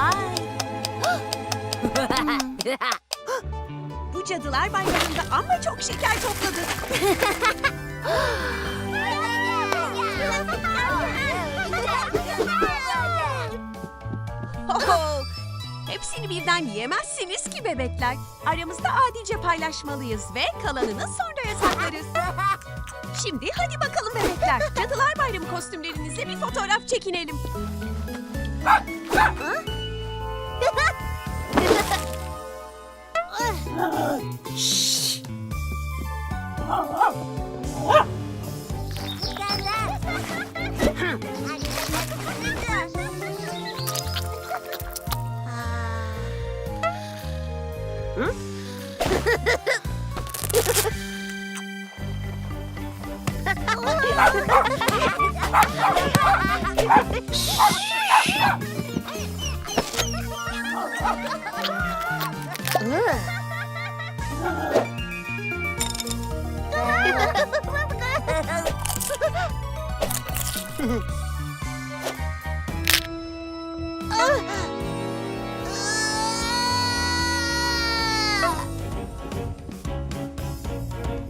Vay. Bu cadılar bayramında amma çok şeker topladık. Oho, Hepsini birden yiyemezsiniz ki bebekler. Aramızda adice paylaşmalıyız ve kalanını sonraya saklarız. Şimdi hadi bakalım bebekler. Cadılar Bayramı kostümlerinizle bir fotoğraf çekinelim. Shh!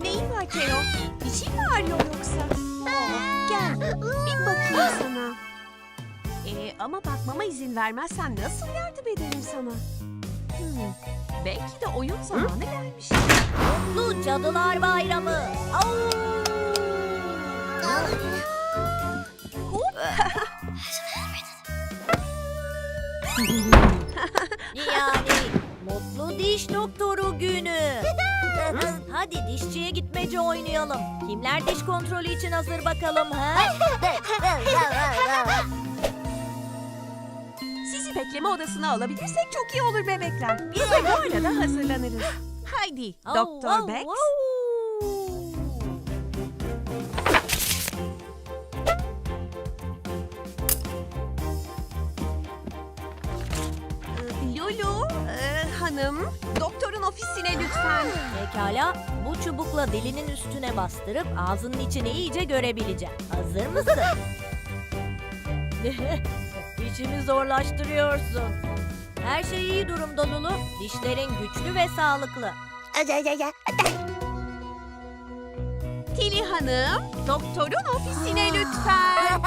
Neyin var Kero? Bir şey mi ağrıyor yoksa? Gel, bir bakayım sana. Ee, ama bakmama izin vermezsen nasıl yardım ederim sana? Belki de oyun zamanı gelmiş. Mutlu Cadılar Bayramı. Au! yani mutlu diş doktoru günü. Hadi dişçiye gitmece oynayalım. Kimler diş kontrolü için hazır bakalım ha? Bekleme odasına alabilirsek çok iyi olur bebekler. Biz de arada hazırlanırız. Haydi Doktor Bex. au. Lulu e, hanım, doktorun ofisine lütfen. Pekala, bu çubukla dilinin üstüne bastırıp ağzının içini iyice görebileceğim. Hazır mısın? İşimi zorlaştırıyorsun. Her şey iyi durumda Lulu. Dişlerin güçlü ve sağlıklı. Tili hanım, doktorun ofisine lütfen.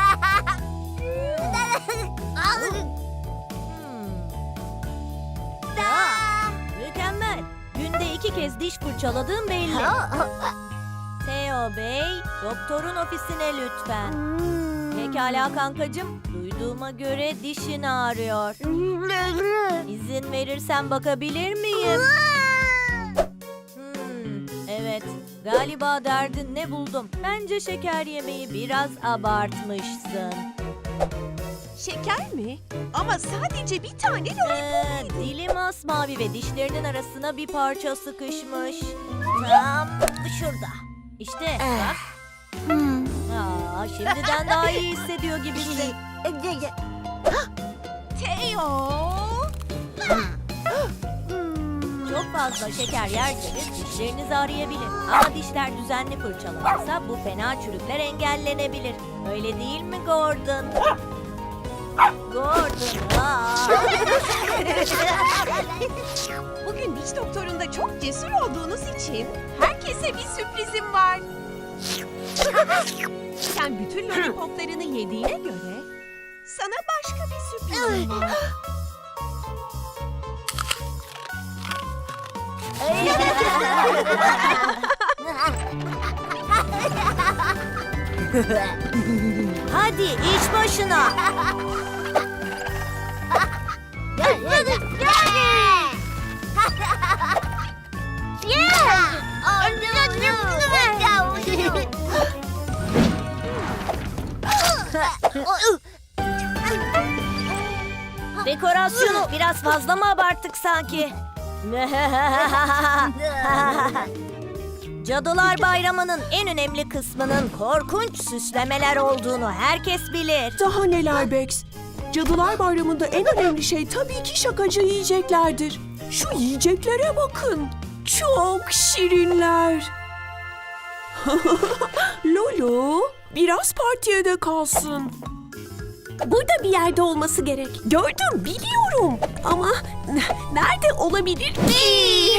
Hmm. Mükemmel. Günde iki kez diş fırçaladığım belli. Theo Bey, doktorun ofisine lütfen. Pekala kankacığım. Duyduğuma göre dişin ağrıyor. İzin verirsen bakabilir miyim? Hmm, evet. Galiba derdin ne buldum. Bence şeker yemeği biraz abartmışsın. Şeker mi? Ama sadece bir tane lollipop. Ee, dili masmavi ve dişlerinin arasına bir parça sıkışmış. Tam şurada. İşte bak. Şimdiden daha iyi hissediyor gibisin. Teo. Çok fazla şeker yerseniz dişleriniz ağrıyabilir. Ama dişler düzenli fırçalanırsa bu fena çürükler engellenebilir. Öyle değil mi Gordon? Gordon. aa. Bugün diş doktorunda çok cesur olduğunuz için herkese bir sürprizim var. Sen bütün lollipoplarını yediğine göre sana başka bir sürprizim var. Hadi iş başına. Dekorasyonu biraz fazla mı abarttık sanki? Cadılar Bayramı'nın en önemli kısmının korkunç süslemeler olduğunu herkes bilir. Daha neler Bex? Cadılar Bayramı'nda en önemli şey tabii ki şakacı yiyeceklerdir. Şu yiyeceklere bakın. Çok şirinler. Lolo, biraz partiye de kalsın. Burada bir yerde olması gerek. Gördüm, biliyorum. Ama nerede olabilir ki?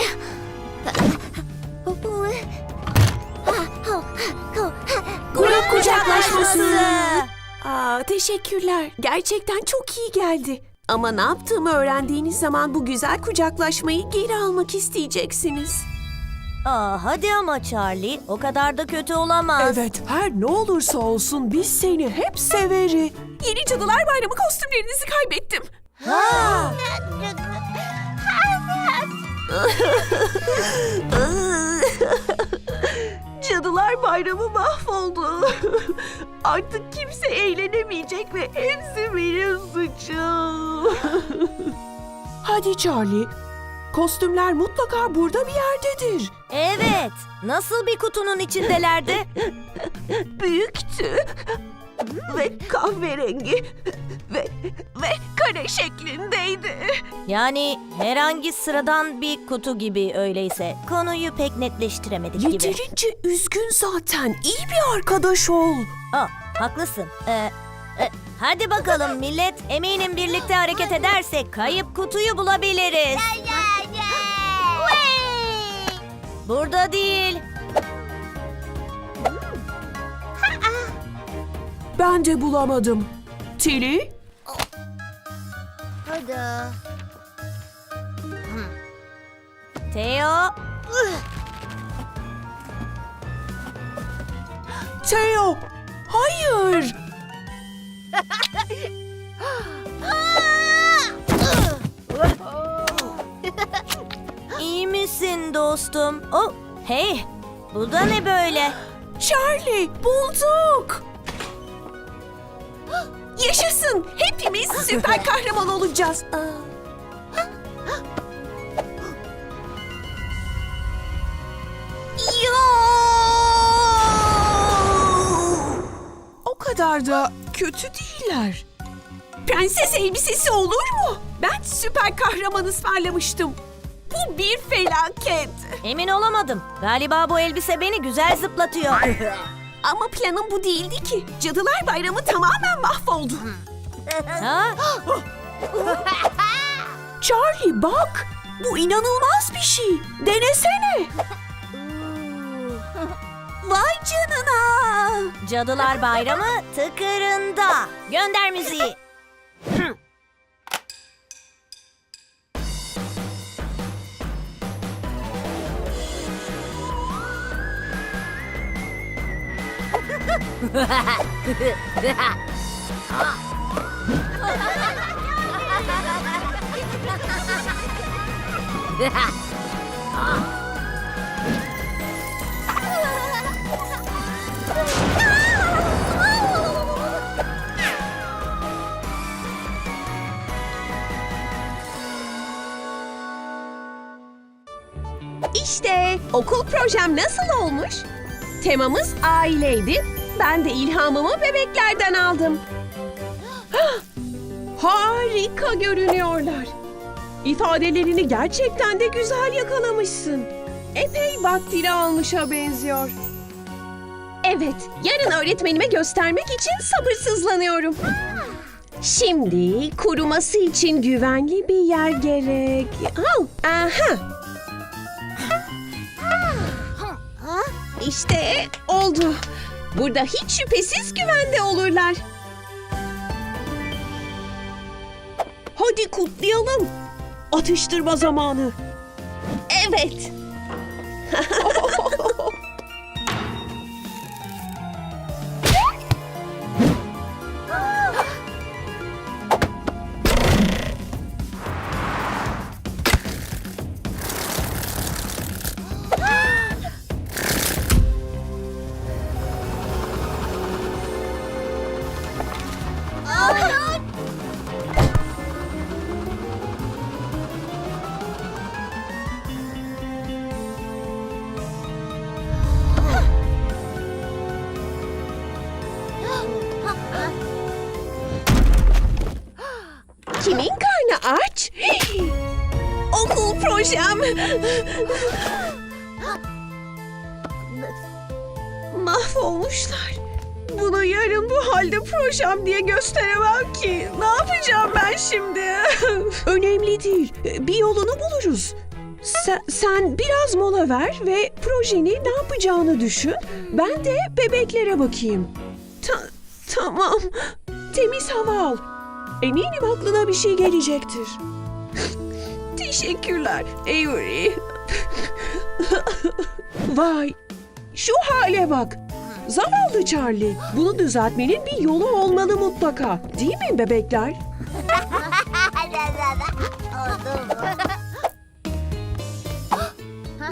Grup kucaklaşması. Aa, teşekkürler. Gerçekten çok iyi geldi. Ama ne yaptığımı öğrendiğiniz zaman bu güzel kucaklaşmayı geri almak isteyeceksiniz. Aa, hadi ama Charlie. O kadar da kötü olamaz. Evet, her ne olursa olsun biz seni hep severi. Yeni Cadılar Bayramı kostümlerinizi kaybettim. Ha! Cadılar Bayramı mahvoldu. Artık kimse eğlenemeyecek ve hepsi benim suçum. Hadi Charlie, kostümler mutlaka burada bir yerdedir. Evet. Nasıl bir kutunun içindelerdi? Büyüktü ve kahverengi ve ve kare şeklindeydi. Yani herhangi sıradan bir kutu gibi öyleyse. Konuyu pek netleştiremedik gibi. Yeterince üzgün zaten. İyi bir arkadaş ol. Aa, haklısın. Ee, e, hadi bakalım millet. Eminim birlikte hareket edersek kayıp kutuyu bulabiliriz. Burada değil. Ben de bulamadım. Tili, Theo. Theo. Hayır. İyi misin dostum? Oh, hey. Bu da ne böyle? Charlie, bulduk. Yaşasın. Hepimiz süper kahraman olacağız. O kadar da kötü değiller. Prenses elbisesi olur mu? Ben süper kahraman ısmarlamıştım. Bu bir felaket. Emin olamadım. Galiba bu elbise beni güzel zıplatıyor. Ama planım bu değildi ki. Cadılar Bayramı tamamen mahvoldu. ha? Charlie bak. Bu inanılmaz bir şey. Denesene. Vay canına. Cadılar Bayramı tıkırında. Gönder müziği. İşte okul projem nasıl olmuş? Temamız aileydi. Ben de ilhamımı bebeklerden aldım. Harika görünüyorlar. İfadelerini gerçekten de güzel yakalamışsın. Epey vaktini almışa benziyor. Evet, yarın öğretmenime göstermek için sabırsızlanıyorum. Şimdi kuruması için güvenli bir yer gerek. Al, aha. İşte oldu. Burada hiç şüphesiz güvende olurlar. Hadi kutlayalım. Atıştırma zamanı. Evet. Kimin karnı aç? Okul projem. Mahvolmuşlar. Bunu yarın bu halde projem diye gösteremem ki. Ne yapacağım ben şimdi? Önemli değil. Bir yolunu buluruz. Sen, sen biraz mola ver ve projeni ne yapacağını düşün. Ben de bebeklere bakayım. Ta- tamam. Temiz hava al. Eminim aklına bir şey gelecektir. Teşekkürler Avery. Vay, şu hale bak. Zavallı Charlie. Bunu düzeltmenin bir yolu olmalı mutlaka. Değil mi bebekler?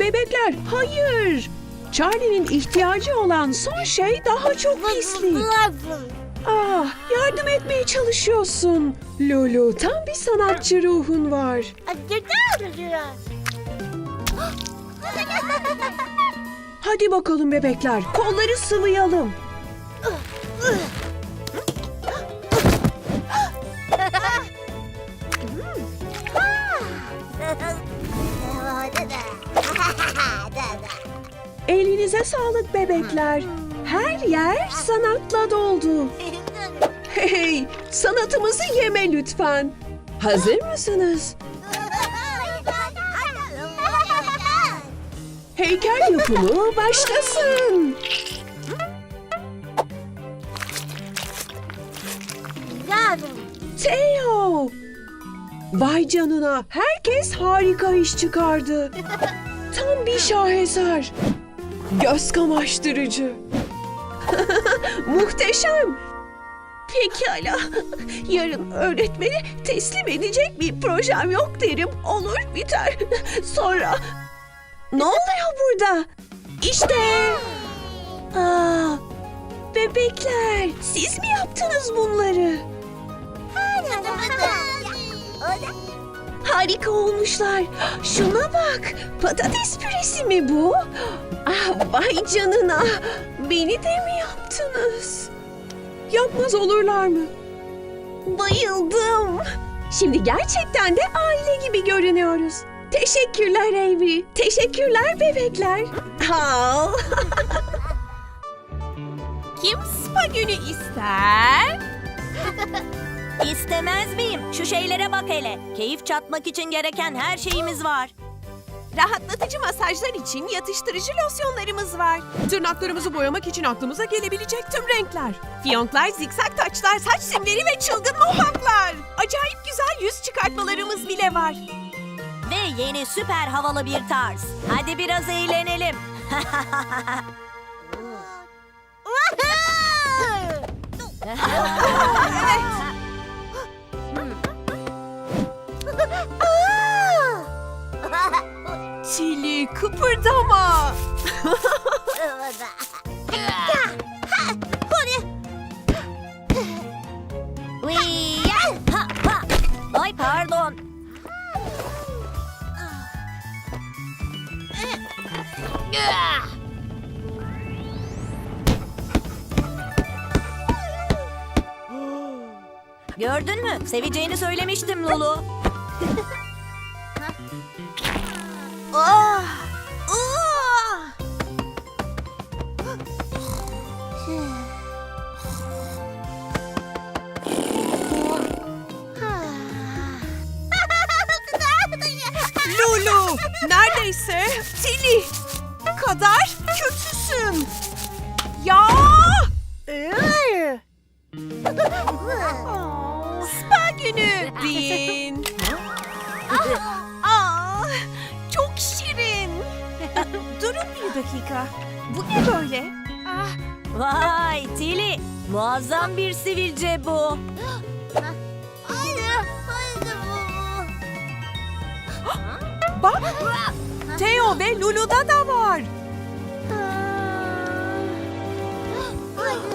Bebekler, hayır. Charlie'nin ihtiyacı olan son şey daha çok pislik. Ah, yardım etmeye çalışıyorsun. Lulu, tam bir sanatçı ruhun var. Hadi bakalım bebekler, kolları sıvayalım. Elinize sağlık bebekler. Her yer sanatla doldu. Hey, sanatımızı yeme lütfen. Hazır mısınız? Heykel yapımı başlasın. Theo! Vay canına, herkes harika iş çıkardı. Tam bir şaheser. Göz kamaştırıcı. Muhteşem. Pekala. Yarın öğretmeni teslim edecek bir projem yok derim. Olur biter. Sonra... Ne oluyor burada? İşte... Aa, bebekler siz mi yaptınız bunları? Harika olmuşlar. Şuna bak. Patates püresi mi bu? Ah, vay canına. Beni de mi yaptınız? Yapmaz olurlar mı? Bayıldım. Şimdi gerçekten de aile gibi görünüyoruz. Teşekkürler Avery. Teşekkürler bebekler. Ha. Kim spa günü ister? İstemez miyim? Şu şeylere bak hele. Keyif çatmak için gereken her şeyimiz var. Rahatlatıcı masajlar için yatıştırıcı losyonlarımız var. Tırnaklarımızı boyamak için aklımıza gelebilecek tüm renkler. Fiyonklar, zikzak taçlar, saç simleri ve çılgın mohawklar. Acayip güzel yüz çıkartmalarımız bile var. Ve yeni süper havalı bir tarz. Hadi biraz eğlenelim. Çili kıpırdama. Ay pardon. Gördün mü? Seveceğini söylemiştim Lulu. Ah! Neredeyse Tili kadar kötüsün. Ya! Spa günü Bin. Aa, çok şirin. Durun bir dakika. Bu ne böyle? Ah, Vay Tili. Muazzam bir sivilce bu. Bak, Theo ve Lulu'da da var.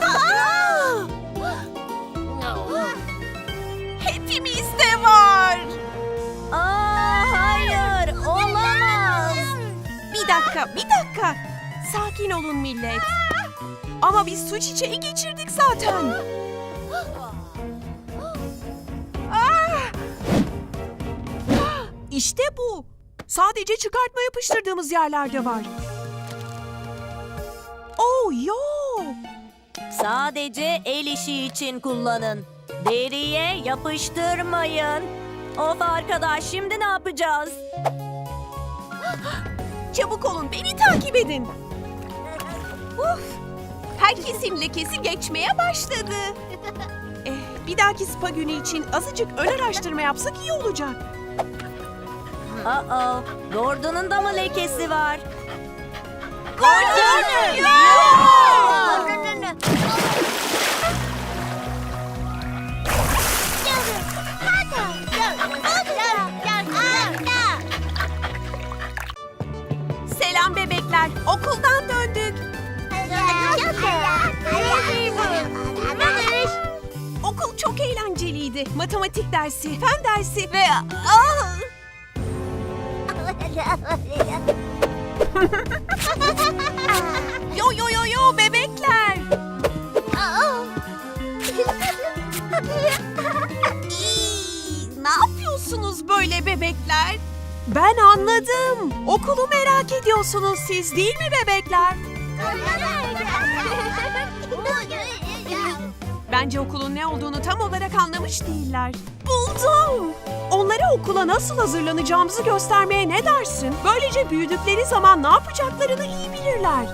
Aa! Hepimizde var. Aa hayır olamaz. Bir dakika, bir dakika. Sakin olun millet. Ama biz su çiçeği geçirdik zaten. Ah! İşte bu. Sadece çıkartma yapıştırdığımız yerlerde var. Oh yo. Sadece el işi için kullanın. Deriye yapıştırmayın. Of arkadaş şimdi ne yapacağız? Çabuk olun beni takip edin. Uf, herkesin lekesi geçmeye başladı. Eh, bir dahaki spa günü için azıcık ön araştırma yapsak iyi olacak. Aa, Gordon'un da mı lekesi var? Gordon! Selam bebekler, okuldan döndük. Okul çok eğlenceliydi. Matematik dersi, fen dersi ve... Ah! Yo yo yo yo bebekler. Ne yapıyorsunuz böyle bebekler? Ben anladım. Okulu merak ediyorsunuz siz değil mi bebekler? Bence okulun ne olduğunu tam olarak anlamış değiller. Buldum. Onlara okula nasıl hazırlanacağımızı göstermeye ne dersin? Böylece büyüdükleri zaman ne yapacaklarını iyi bilirler.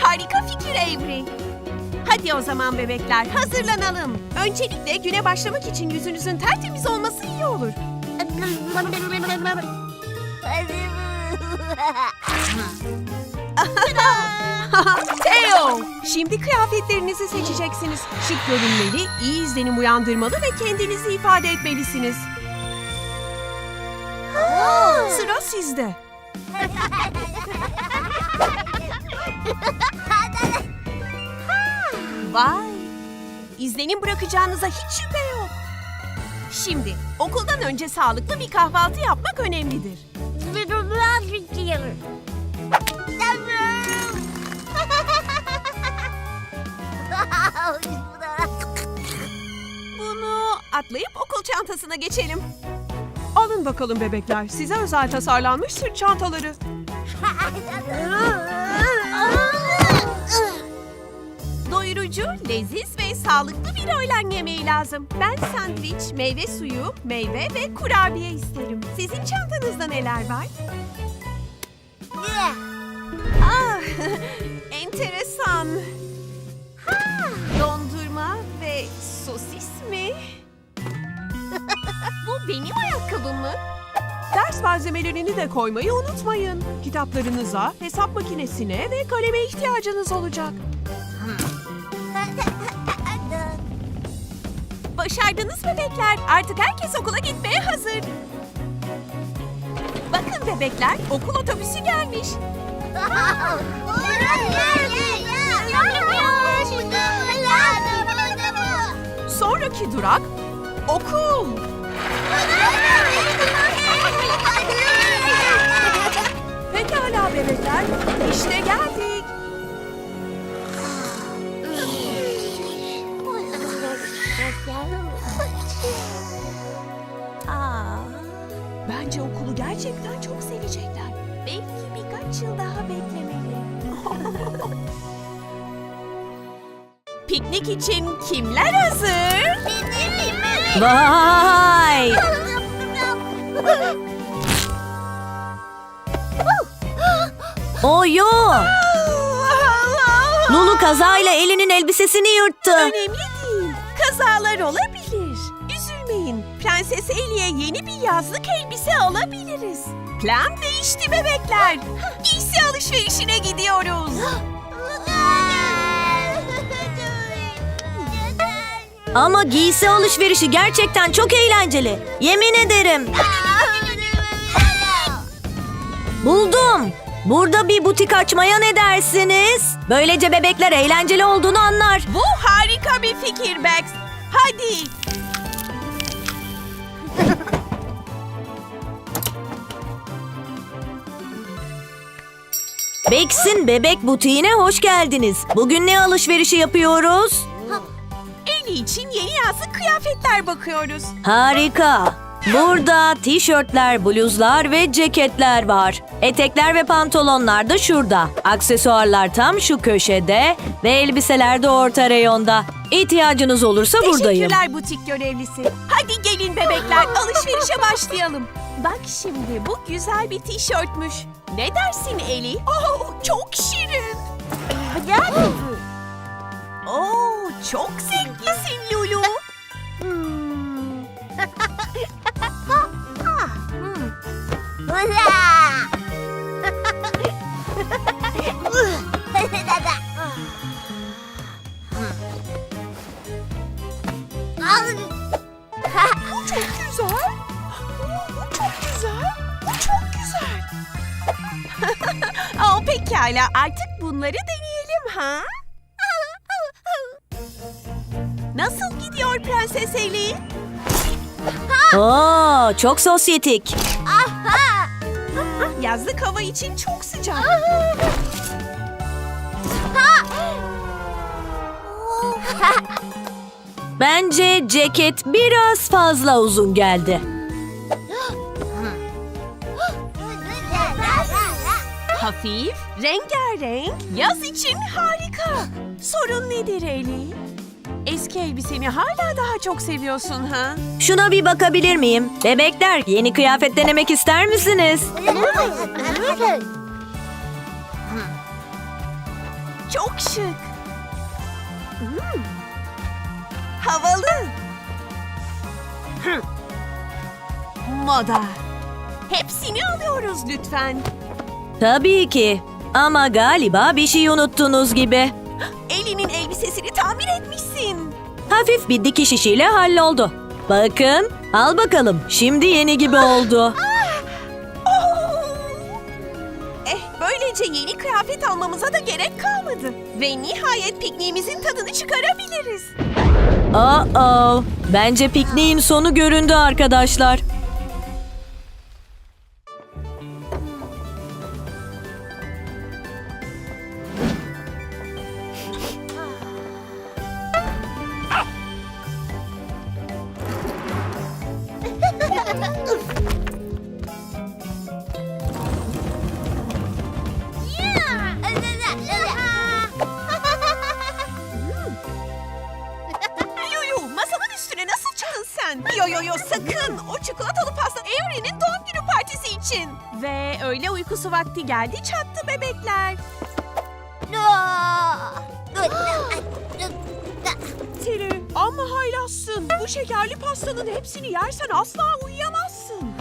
Harika fikir Avery. Hadi o zaman bebekler hazırlanalım. Öncelikle güne başlamak için yüzünüzün tertemiz olması iyi olur. Theo! Şimdi kıyafetlerinizi seçeceksiniz. Şık görünmeli, iyi izlenim uyandırmalı ve kendinizi ifade etmelisiniz. Sıra sizde. Vay! İzlenim bırakacağınıza hiç şüphe yok. Şimdi okuldan önce sağlıklı bir kahvaltı yapmak önemlidir. Çantasına geçelim. Alın bakalım bebekler, size özel tasarlanmış sırt çantaları. Doyurucu, leziz ve sağlıklı bir öğlen yemeği lazım. Ben sandviç, meyve suyu, meyve ve kurabiye isterim. Sizin çantanızda neler var? Ah, enteresan. Benim ayakkabım mı? Ders malzemelerini de koymayı unutmayın. Kitaplarınıza, hesap makinesine ve kaleme ihtiyacınız olacak. Başardınız bebekler. Artık herkes okula gitmeye hazır. Bakın bebekler, okul otobüsü gelmiş. Sonraki durak okul. Pekala bebekler, işte geldik. Bence okulu gerçekten çok sevecekler. Belki birkaç yıl daha beklemeli. Piknik için kimler hazır? Vay! Oyo! Lulu kazayla elinin elbisesini yırttı. Önemli değil. Kazalar olabilir. Üzülmeyin. Prenses Eli'ye yeni bir yazlık elbise alabiliriz. Plan değişti bebekler. Giysi alışverişine gidiyoruz. Ama giysi alışverişi gerçekten çok eğlenceli. Yemin ederim. Buldum. Burada bir butik açmaya ne dersiniz? Böylece bebekler eğlenceli olduğunu anlar. Bu harika bir fikir Bex. Hadi. Bex'in bebek butiğine hoş geldiniz. Bugün ne alışverişi yapıyoruz? Eli için yeni yazlık kıyafetler bakıyoruz. Harika. Burada tişörtler, bluzlar ve ceketler var. Etekler ve pantolonlar da şurada. Aksesuarlar tam şu köşede ve elbiseler de orta reyonda. İhtiyacınız olursa buradayım. Teşekkürler butik görevlisi. Hadi gelin bebekler alışverişe başlayalım. Bak şimdi bu güzel bir tişörtmüş. Ne dersin Eli? Oh, çok şirin. Oo, çok zevklisin Lulu. Hmm. Çok güzel. Aa, pekala artık bunları deneyelim ha? Gidiyor Prenses Eli? Oo, çok sosyetik. Yazlık hava için çok sıcak. Bence ceket biraz fazla uzun geldi. Hafif, rengarenk, yaz için harika. Sorun nedir Eli? Eski elbiseni hala daha çok seviyorsun ha? Şuna bir bakabilir miyim? Bebekler, yeni kıyafet denemek ister misiniz? Çok şık. Hmm. Havalı. Hı. Moda. Hepsini alıyoruz lütfen. Tabii ki. Ama galiba bir şey unuttunuz gibi. Elinin elbisesini tamir etmişsin. Hafif bir dikiş işiyle halloldu. Bakın, al bakalım. Şimdi yeni gibi oldu. Oh! Eh, böylece yeni kıyafet almamıza da gerek kalmadı. Ve nihayet pikniğimizin tadını çıkarabiliriz. Oh Bence pikniğin sonu göründü arkadaşlar. Geldi çattı bebekler. Tiri ama haylazsın. Bu şekerli pastanın hepsini yersen asla uyuyamazsın.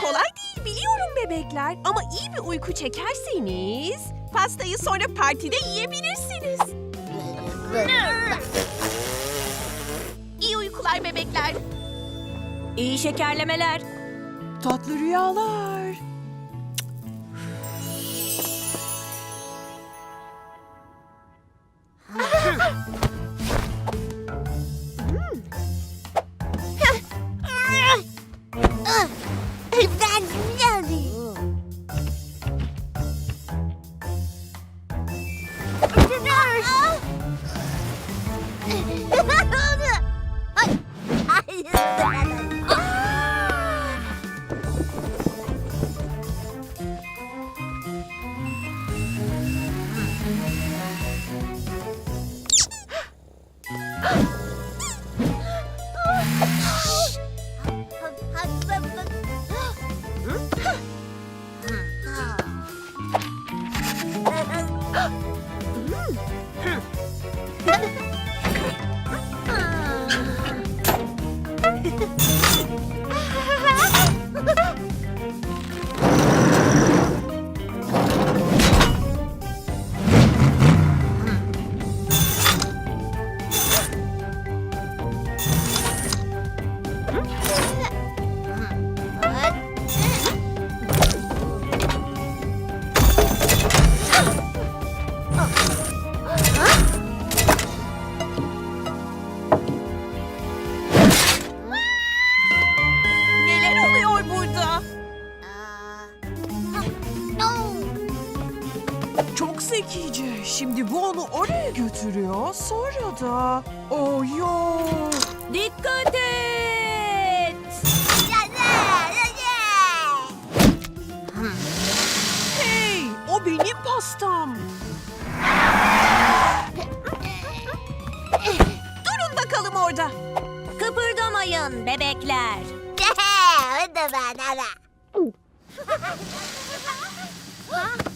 Kolay değil biliyorum bebekler. Ama iyi bir uyku çekerseniz pastayı sonra partide yiyebilirsiniz. Bebekler. İyi şekerlemeler. Tatlı rüyalar. Da... Oh yo. Dikkat et. Hey, o benim pastam. Durun bakalım orada. Kıpırdamayın bebekler.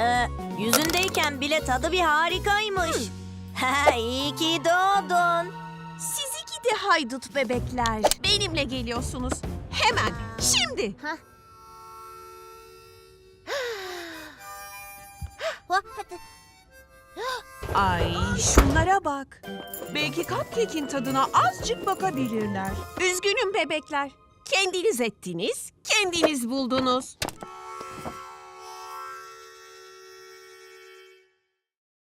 Ee, yüzündeyken bile tadı bir harikaymış. Ha, iyi ki doğdun. Siz iki de haydut bebekler. Benimle geliyorsunuz. Hemen, şimdi. Ay şunlara bak. Belki cupcake'in tadına azıcık bakabilirler. Üzgünüm bebekler. Kendiniz ettiniz, kendiniz buldunuz.